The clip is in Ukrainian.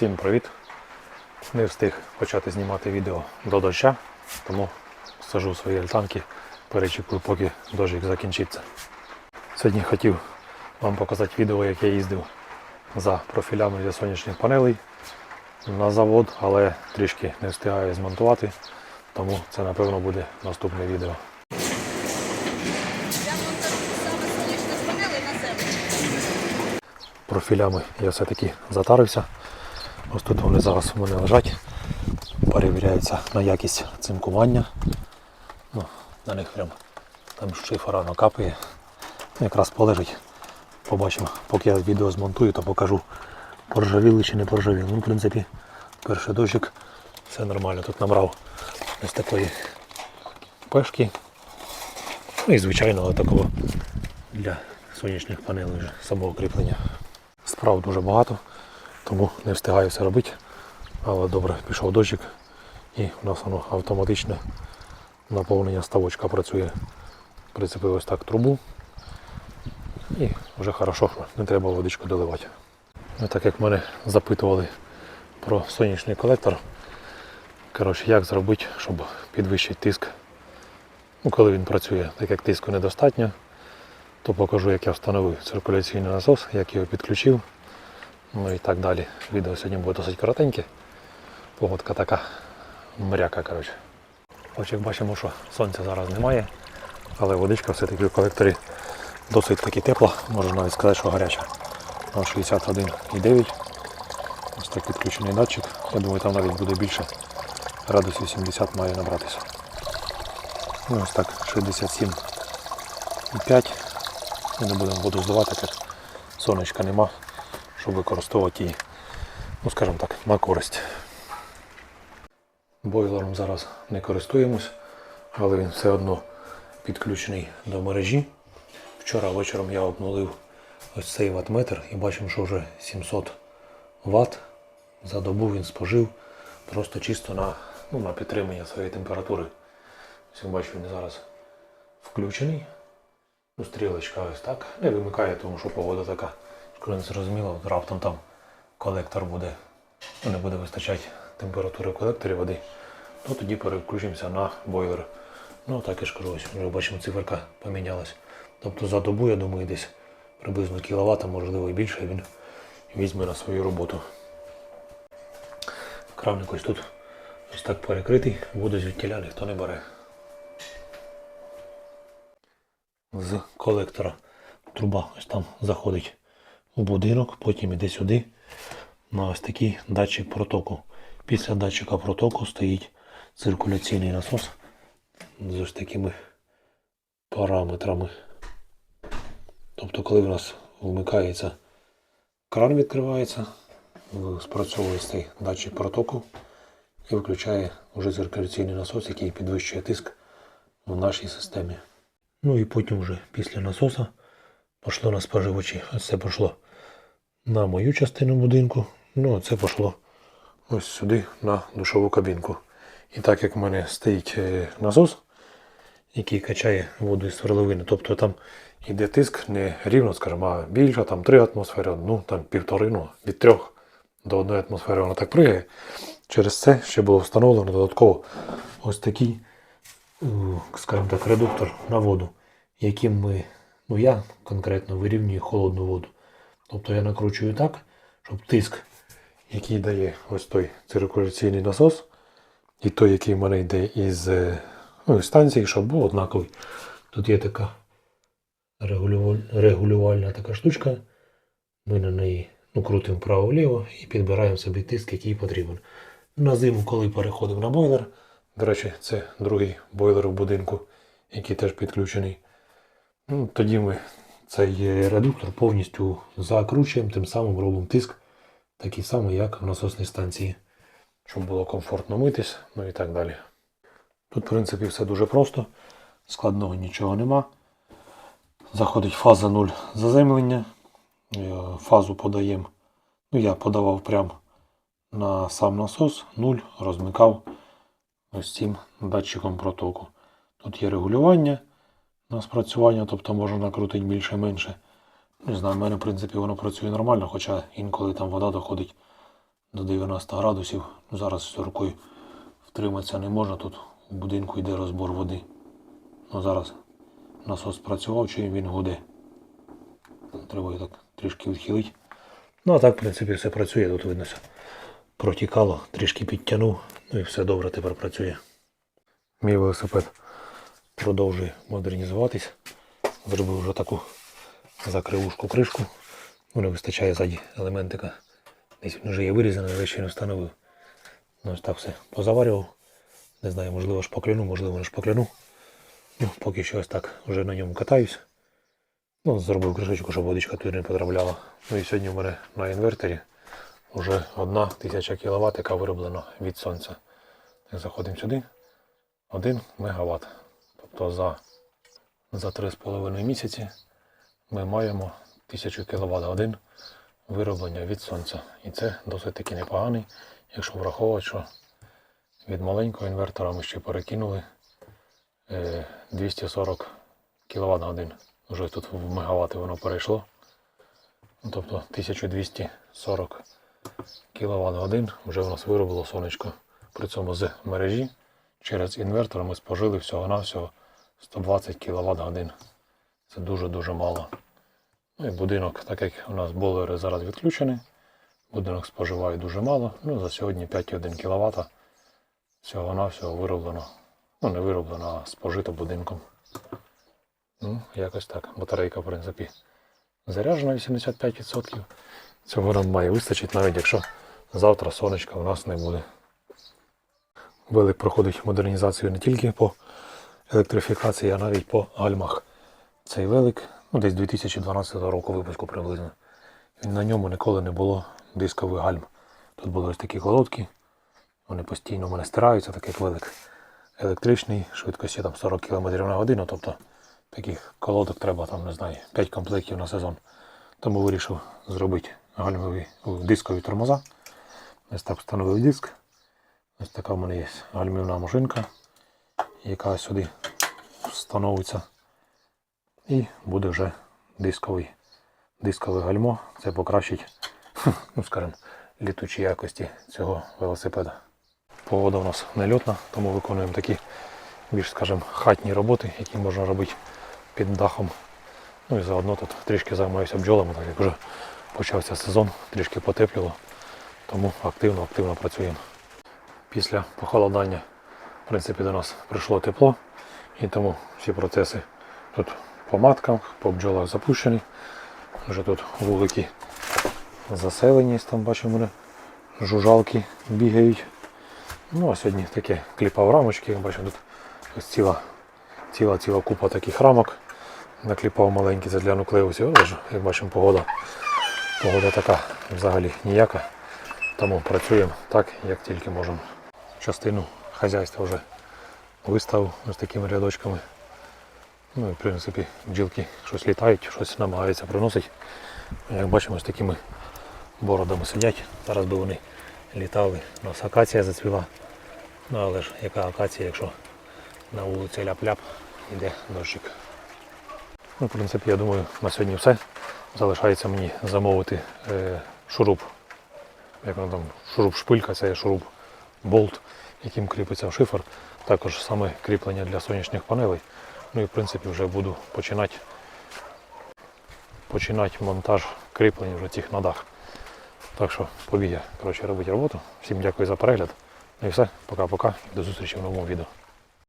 Всім привіт! Не встиг почати знімати відео до доща, тому сажу свої альтанки, перечікую, поки дощик закінчиться. Сьогодні хотів вам показати відео, як я їздив за профілями для сонячних панелей на завод, але трішки не встигаю змонтувати, тому це напевно буде наступне відео. Профілями я все-таки затарився. Ось тут вони зараз у мене лежать. Перевіряється на якість цинкування. Ну, на них прям там шифера накапає. Ну, Якраз полежить. Побачимо. Поки я відео змонтую, то покажу поржавіли чи не поржавіли. Ну, в принципі, перший дощик, все нормально. Тут набрав ось такої пешки. Ну і звичайного такого для сонячних панелей самого кріплення. Справ дуже багато, тому не встигаю все робити. Але добре, пішов дощик і у нас воно автоматичне наповнення ставочка працює. Прицепив ось так трубу і вже хорошо, не треба водичку доливати. Ну, так як мене запитували про сонячний колектор, коротше, як зробити, щоб підвищити тиск, ну, коли він працює, так як тиску недостатньо, то покажу, як я встановив циркуляційний насос, як його підключив. Ну і так далі. Відео сьогодні буде досить коротеньке. Погодка така мряка. коротше. Ось як бачимо, що сонця зараз немає, але водичка все-таки в колекторі досить таки тепла, можна навіть сказати, що гаряча. На 61,9. Ось так підключений датчик. Я думаю, там навіть буде більше. Градусів 70 має набратися. Ну, ось так, 67,5. Ми не будемо воду зливати, так сонечка нема, щоб використовувати її, ну скажімо так, на користь. Бойлером зараз не користуємось, але він все одно підключений до мережі. Вчора вечором я обнулив ось цей ватметр і бачимо, що вже 700 Вт за добу він спожив просто чисто на, ну, на підтримання своєї температури. Ось як бачу, він зараз включений. Ну, стрілочка ось так. Не вимикає, тому що погода така. Коли не зрозуміло, раптом там колектор буде, ну, не буде вистачати температури в колекторі води, то тоді переключимося на бойлер. Ну так і ж кажу, ось вже бачимо, циферка помінялась. Тобто за добу, я думаю, десь приблизно кіловат, а можливо і більше він візьме на свою роботу. Кравник ось тут ось так перекритий, воду звідтіля ніхто не бере. з колектора. Труба ось там заходить у будинок, потім іде сюди на ось такий датчик протоку. Після датчика протоку стоїть циркуляційний насос з ось такими параметрами. Тобто, коли в нас вмикається кран відкривається, спрацьовує цей датчик протоку і виключає вже циркуляційний насос, який підвищує тиск в нашій системі. Ну і потім вже після насоса пішло на споживачі. Ось це пішло на мою частину будинку. Ну а це пішло ось сюди на душову кабінку. І так як в мене стоїть е, насос, який качає воду із сверловини, тобто там йде тиск не рівно, скажімо, а більше, там 3 атмосфери, ну там півтори, ну від 3 до 1 атмосфери вона так пригає. Через це ще було встановлено додатково ось такий скажімо так, редуктор на воду, яким ми, ну я конкретно вирівнюю холодну воду. Тобто я накручую так, щоб тиск, який дає ось той циркуляційний насос, і той, який в мене йде із е, ну, станції, щоб був однаковий. Тут є така регулюваль- регулювальна така штучка. Ми на неї ну, крутимо вправо-вліво і підбираємо собі тиск, який потрібен. На зиму, коли переходив на бойлер, до речі, це другий бойлер в будинку, який теж підключений. Ну, тоді ми цей редуктор повністю закручуємо, тим самим робимо тиск, такий самий, як в насосній станції, щоб було комфортно митись, ну і так далі. Тут, в принципі, все дуже просто, складного нічого нема. Заходить фаза 0 заземлення. Е, Фазу подаємо. Ну, я подавав прямо на сам насос, 0, розмикав ось цим датчиком протоку. Тут є регулювання на спрацювання, тобто можна накрутити більше-менше. Не знаю, в мене, в принципі, воно працює нормально, хоча інколи там вода доходить до 90 градусів. Зараз рукою втриматися не можна. Тут у будинку йде розбор води. Ну зараз насос працював, чи він гуде. Треба так трішки відхилити. Ну а так, в принципі, все працює. Тут видно все протікало, трішки підтягнув, ну і все добре тепер працює. Мій велосипед продовжує модернізуватись. Зробив вже таку закривушку кришку. Ну, не вистачає ззаді елементика. Десь він вже є вирізаний, але ще не встановив. Ну, ось так все позаварював. Не знаю, можливо ж покляну, можливо не шпакляну. Ну, поки що ось так вже на ньому катаюсь. Ну, зробив кришечку, щоб водичка туди не потрапляла. Ну і сьогодні у мене на інверторі вже одна тисяча кВт, яка вироблена від сонця. Заходимо сюди. 1 МВт. Тобто за, за 3,5 місяці ми маємо 1000 кВт годин вироблення від сонця. І це досить таки непоганий, якщо враховувати, що від маленького інвертора ми ще перекинули е, 240 кВт годин. Вже тут в мегавати воно перейшло. Ну, Тобто 1240 кВт годин вже у нас виробило сонечко. При цьому з мережі через інвертор ми спожили всього-навсього 120 кВт годин. Це дуже-дуже мало. Ну і будинок, так як у нас бойлери зараз відключені, будинок споживає дуже мало. Ну, за сьогодні 5,1 кВт всього-навсього вироблено. Ну, не вироблено, а спожито будинком. Ну, якось так. Батарейка, в принципі, заряджена 85%. Цього нам має вистачить, навіть якщо завтра сонечка у нас не буде. Велик проходить модернізацію не тільки по електрифікації, а навіть по гальмах. Цей велик, ну десь 2012 року випуску приблизно. На ньому ніколи не було дискових гальм. Тут були ось такі колодки, вони постійно в мене стираються, так як велик електричний, швидкості там 40 км на годину. Тобто таких колодок треба там, не знаю, 5 комплектів на сезон. Тому вирішив зробити гальмові дискові тормоза. Ось так встановив диск. Ось така в мене є гальмівна машинка, яка сюди встановиться. І буде вже дисковий, дискове гальмо. Це покращить, ну скажімо, літучі якості цього велосипеда. Погода у нас нельотна, тому виконуємо такі більш, скажімо, хатні роботи, які можна робити під дахом. Ну і заодно тут трішки займаюся бджолами, так як вже почався сезон, трішки потепліло, тому активно-активно працюємо. Після похолодання, в принципі, до нас прийшло тепло, і тому всі процеси тут по матках, по бджолах запущені. Вже тут вулики заселені, там бачимо, жужалки бігають. Ну а сьогодні таке кліпав рамочки, бачимо тут ось ціла, ціла, ціла купа таких рамок. Накліпав маленькі це для нуклеусів, як бачимо, погода. Погода така взагалі ніяка. Тому працюємо так, як тільки можемо. Частину хазяйства вже виставив ось такими рядочками. Ну і в принципі бджілки щось літають, щось намагаються приносити. Як бачимо, ось такими бородами сидять. Зараз би вони літали. У нас акація зацвіла. Ну але ж яка акація, якщо на вулиці ляп-ляп йде дощик. Ну, в принципі, я думаю, на сьогодні все. Залишається мені замовити е, шуруп. Як воно там, шуруп шпилька, це шуруп болт, яким кріпиться шифер. Також саме кріплення для сонячних панелей. Ну і в принципі вже буду починати, починати монтаж кріплень вже цих на дах. Так що побіг я коротше, робити роботу. Всім дякую за перегляд. Ну і все, пока-пока. До зустрічі в новому відео.